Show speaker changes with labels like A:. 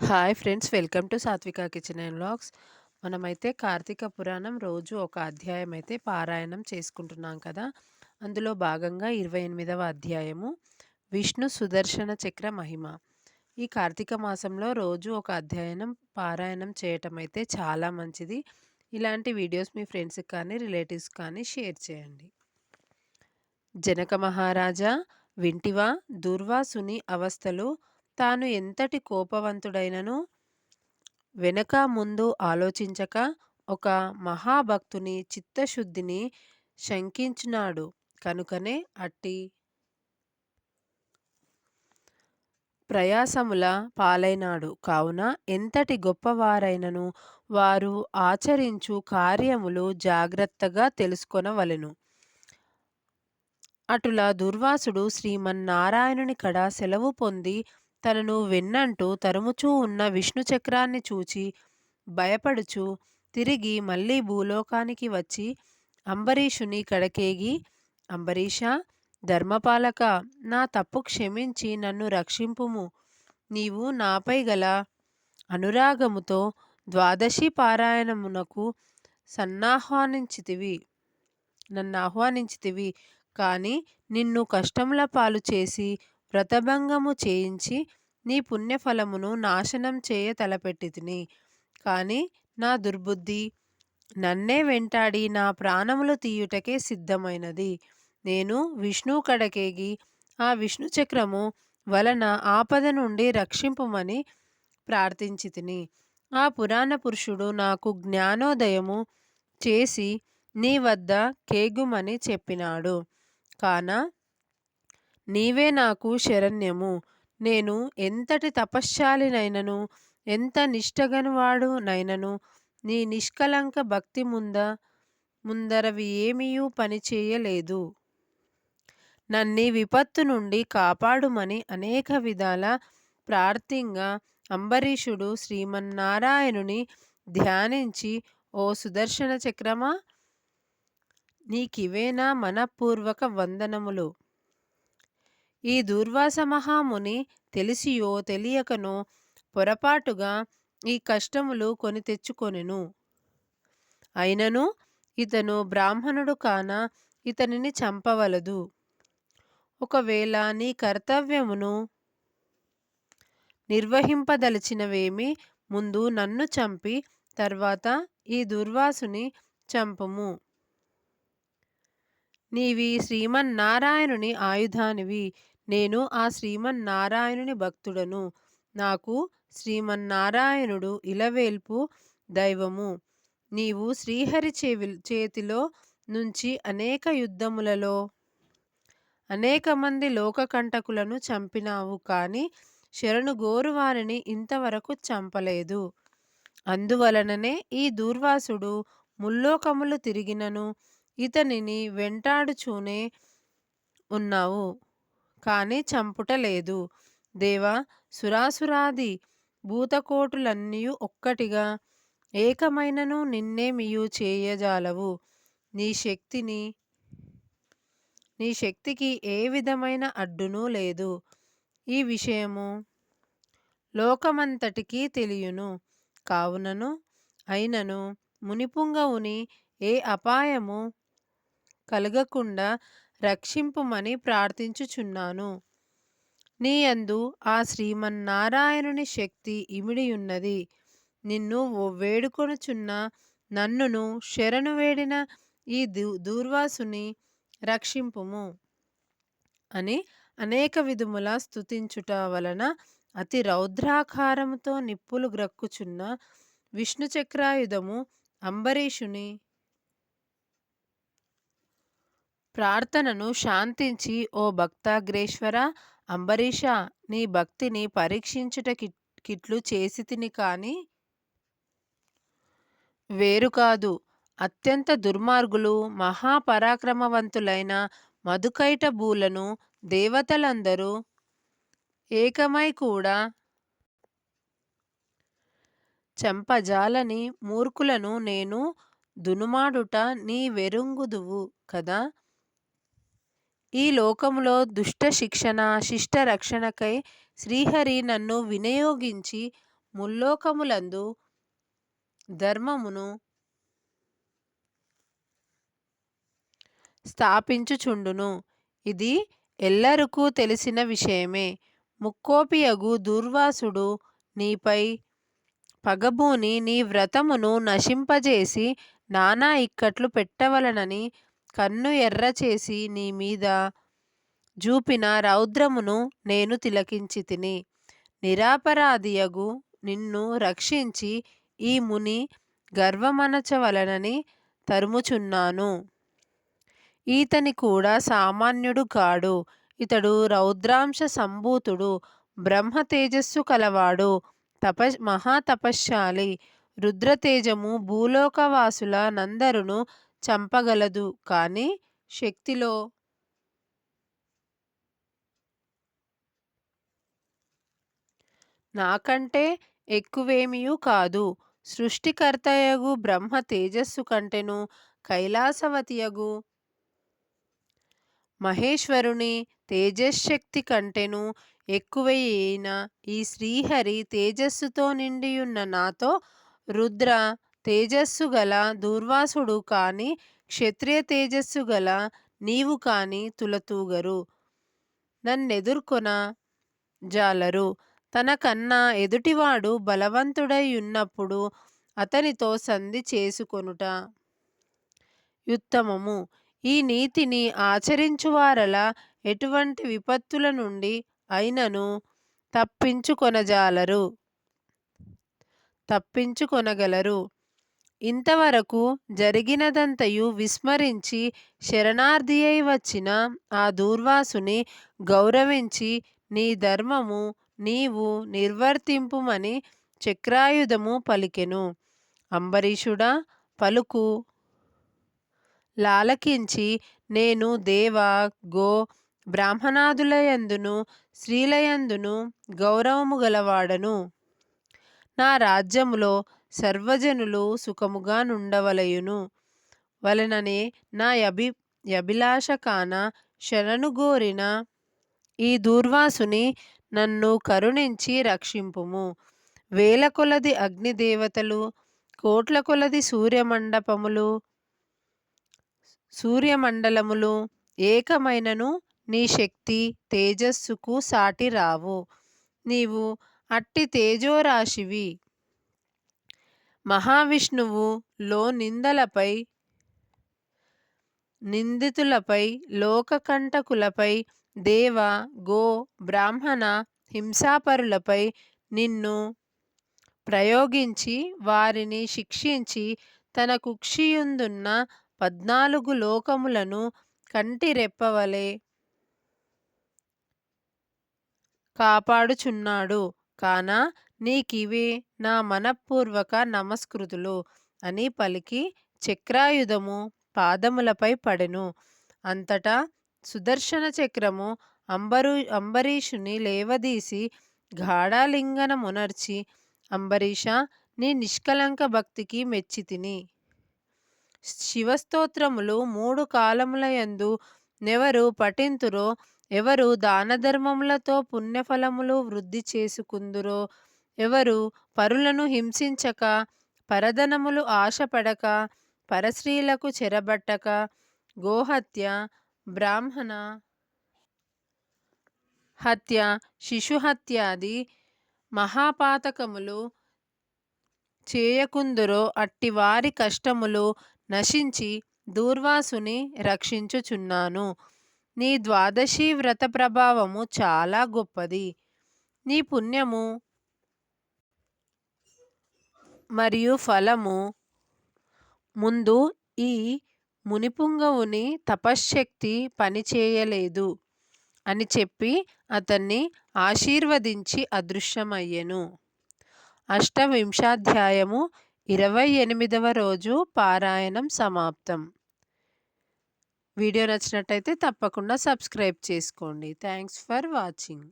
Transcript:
A: Hi friends welcome to Satvika kitchen and vlogs. మనమైతే కార్తీక పురాణం రోజు ఒక అధ్యాయం అయితే పారాయణం చేసుకుంటున్నాం కదా. అందులో భాగంగా ఇరవై ఎనిమిదవ అధ్యాయము విష్ణు సుదర్శన చక్ర మహిమ. ఈ కార్తీక మాసంలో రోజు ఒక అధ్యయనం పారాయణం చేయటం అయితే చాలా మంచిది. ఇలాంటి వీడియోస్ మీ ఫ్రెండ్స్కి కానీ రిలేటివ్స్ కానీ షేర్ చేయండి. జనక మహారాజా వింటివా దుర్వాసుని అవస్థలు తాను ఎంతటి కోపవంతుడైనను వెనక ముందు ఆలోచించక ఒక మహాభక్తుని చిత్తశుద్ధిని శంకించినాడు కనుకనే అట్టి ప్రయాసముల పాలైనాడు. కావున ఎంతటి గొప్పవారైనను వారు ఆచరించు కార్యములు జాగ్రత్తగా తెలుసుకొనవలెను. అటుల దుర్వాసుడు శ్రీమన్నారాయణుని కడ సెలవు పొంది తనను వెన్నంటూ తరుముచూ ఉన్న విష్ణు చక్రాన్ని చూచి భయపడుచు తిరిగి మళ్ళీ భూలోకానికి వచ్చి అంబరీషుని కడకేగి అంబరీష ధర్మపాలక నా తప్పు క్షమించి నన్ను రక్షింపుము. నీవు నాపై గల అనురాగముతో ద్వాదశి పారాయణమునకు సన్నాహ్వానించితివి నన్ను ఆహ్వానించితివి. కానీ నిన్ను కష్టముల పాలు చేసి వ్రతభంగము చేయించి నీ పుణ్యఫలమును నాశనం చేయ తలపెట్టి తిని. కానీ నా దుర్బుద్ధి నన్నే వెంటాడి నా ప్రాణములు తీయుటకే సిద్ధమైనది. నేను విష్ణు కడకేగి ఆ విష్ణు చక్రము వలన ఆపద నుండి రక్షింపుమని ప్రార్థించి తిని. ఆ పురాణ పురుషుడు నాకు జ్ఞానోదయము చేసి నీ వద్ద కేగుమని చెప్పినాడు. కాన నీవే నాకు శరణ్యము. నేను ఎంతటి తపశ్శాలినైనను ఎంత నిష్టగనివాడు నైనను నీ నిష్కలంక భక్తి ముంద ముందరవి ఏమీయూ పనిచేయలేదు నన్ని విపత్తు నుండి కాపాడుమని అనేక విధాల ప్రార్థింగా అంబరీషుడు శ్రీమన్నారాయణుని ధ్యానించి ఓ సుదర్శన చక్రమా నీకివేనా మనపూర్వక వందనములు. ఈ దూర్వాస మహాముని తెలిసియో తెలియకనో పొరపాటుగా ఈ కష్టములు కొని తెచ్చుకొనెను. అయినను ఇతను బ్రాహ్మణుడు కాన ఇతనిని చంపవలదు. ఒకవేళ నీ కర్తవ్యమును నిర్వహింపదలిచినవేమి ముందు నన్ను చంపి తర్వాత ఈ దుర్వాసుని చంపము. నీవి శ్రీమన్నారాయణుని ఆయుధానివి. నేను ఆ శ్రీమన్నారాయణుని భక్తుడను. నాకు శ్రీమన్నారాయణుడు ఇలవేల్పు దైవము. నీవు శ్రీహరి చెవి చేతిలో నుంచి అనేక యుద్ధములలో అనేక మంది లోకకంటకులను చంపినావు కానీ శరణు గోరువారిని ఇంతవరకు చంపలేదు. అందువలననే ఈ దూర్వాసుడు ముల్లోకములు తిరిగినను. ఇతనిని వెంటాడుచూనే ఉన్నావు. కానీ చంపుట లేదు. దేవా సురాసురాది భూతకోటులన్నీ ఒక్కటిగా ఏకమైనను నిన్నే మీయు చేయజాలవు. నీ శక్తిని నీ శక్తికి ఏ విధమైన అడ్డునూ లేదు. ఈ విషయము లోకమంతటికీ తెలియను. కావునను అయినను మునిపుంగవుని ఏ అపాయము కలగకుండా రక్షింపుమని ప్రార్థించుచున్నాను. నీ యందు ఆ శ్రీమన్నారాయణుని శక్తి ఇమిడియున్నది. నిన్ను వేడుకొనుచున్న నన్నును శరణు వేడిన ఈ దూ దూర్వాసుని రక్షింపుము అని అనేక విధముల స్థుతించుట వలన అతి రౌద్రాకారముతో నిప్పులు గ్రక్కుచున్న విష్ణుచక్రాయుధము అంబరీషుని ప్రార్థనను శాంతించి ఓ భక్తాగ్రేశ్వర అంబరీష నీ భక్తిని పరీక్షించుట కిట్లు చేసి తిని కాని వేరు కాదు. అత్యంత దుర్మార్గులు మహాపరాక్రమవంతులైన మధుకైట భూలను దేవతలందరూ ఏకమై కూడా చంపజాలని మూర్ఖులను నేను దునుమాడుట నీ వెరుంగుదువు కదా? ఈ లోకములో దుష్ట శిక్షణ శిష్ట రక్షణకై శ్రీహరి నన్ను వినియోగించి ముల్లోకములందు ధర్మమును స్థాపించుచుండును. ఇది ఎల్లరకు తెలిసిన విషయమే. ముక్కోపియగు దుర్వాసుడు నీపై పగబూని నీ వ్రతమును నశింపజేసి నానా ఇక్కట్లు పెట్టవలనని కన్ను ఎర్ర చేసి నీ మీద జూపిన రౌద్రమును నేను తిలకించి తిని నిరాపరాధియగు నిన్ను రక్షించి ఈ ముని గర్వమనచవలనని తరుముచున్నాను. ఈతని కూడా సామాన్యుడు కాడు. ఇతడు రౌద్రాంశ సంభూతుడు. బ్రహ్మ తేజస్సు కలవాడు. తప మహాతపశ్శాలి రుద్రతేజము భూలోకవాసుల నందరును చంపగలదు. కానీ శక్తిలో నాకంటే ఎక్కువేమియూ కాదు. సృష్టికర్తయగు బ్రహ్మ తేజస్సు కంటెను కైలాసవతియగు మహేశ్వరుని తేజశ్శక్తి కంటెను ఎక్కువైన ఈ శ్రీహరి తేజస్సుతో నిండియున్న నాతో రుద్ర తేజస్సు గల దూర్వాసుడు కాని క్షత్రియ తేజస్సు గల నీవు కాని తులతూగరు. నన్నెదుర్కొన జాలరు. తనకన్నా ఎదుటివాడు బలవంతుడైయున్నప్పుడు అతనితో సంధి చేసుకొనుట యుత్తమము ఈ నీతిని ఆచరించువారల ఎటువంటి విపత్తుల నుండి అయినను తప్పించుకొనజాలరు. తప్పించుకొనగలరు. ఇంతవరకు జరిగినదంతయు విస్మరించి శరణార్థియై వచ్చిన ఆ దూర్వాసుని గౌరవించి నీ ధర్మము నీవు నిర్వర్తింపుమని చక్రాయుధము పలికెను. అంబరీషుడా పలుకు లాలకించి నేను దేవ గో బ్రాహ్మణాదులయందును స్త్రీలయందును గౌరవము గలవాడను. నా రాజ్యములో సర్వజనులు సుఖముగా నుండవలయును. వలననే నా అభి అభిలాష కాన శరణుగోరిన ఈ దూర్వాసుని నన్ను కరుణించి రక్షింపుము. వేల కొలది అగ్నిదేవతలు కోట్ల కొలది సూర్యమండపములు సూర్యమండలములు ఏకమైనను నీ శక్తి తేజస్సుకు సాటి రావు. నీవు అట్టి తేజోరాశివి. మహావిష్ణువు లో నిందలపై నిందితులపై లోకకంటకులపై దేవ గో బ్రాహ్మణ హింసాపరులపై నిన్ను ప్రయోగించి వారిని శిక్షించి తన కుక్షియుందున్న పద్నాలుగు లోకములను కంటిరెప్పవలే కాపాడుచున్నాడు. కాన నీకివే నా మనఃపూర్వక నమస్కృతులు అని పలికి చక్రాయుధము పాదములపై పడెను. అంతటా సుదర్శన చక్రము అంబరు అంబరీషుని లేవదీసి గాఢాలింగనమునర్చి అంబరీష నీ నిష్కలంక భక్తికి మెచ్చితిని శివస్తోత్రములు మూడు కాలములయందు నెవరు పఠింతురో ఎవరు దానధర్మములతో పుణ్యఫలములు వృద్ధి చేసుకుందురో ఎవరు పరులను హింసించక పరధనములు ఆశపడక పరస్త్రీలకు చెరబట్టక గోహత్య బ్రాహ్మణ హత్య శిశుహత్యాది మహాపాతకములు చేయకుందురో అట్టి వారి కష్టములు నశించి దూర్వాసుని రక్షించుచున్నాను. నీ ద్వాదశి వ్రత ప్రభావము చాలా గొప్పది. నీ పుణ్యము మరియు ఫలము ముందు ఈ మునిపుంగవుని తపశ్శక్తి పనిచేయలేదు అని చెప్పి అతన్ని ఆశీర్వదించి అదృశ్యమయ్యెను. అష్టవింశాధ్యాయము ఇరవై ఎనిమిదవ రోజు పారాయణం సమాప్తం. వీడియో నచ్చినట్టయితే తప్పకుండా సబ్స్క్రైబ్ చేసుకోండి. Thanks for watching.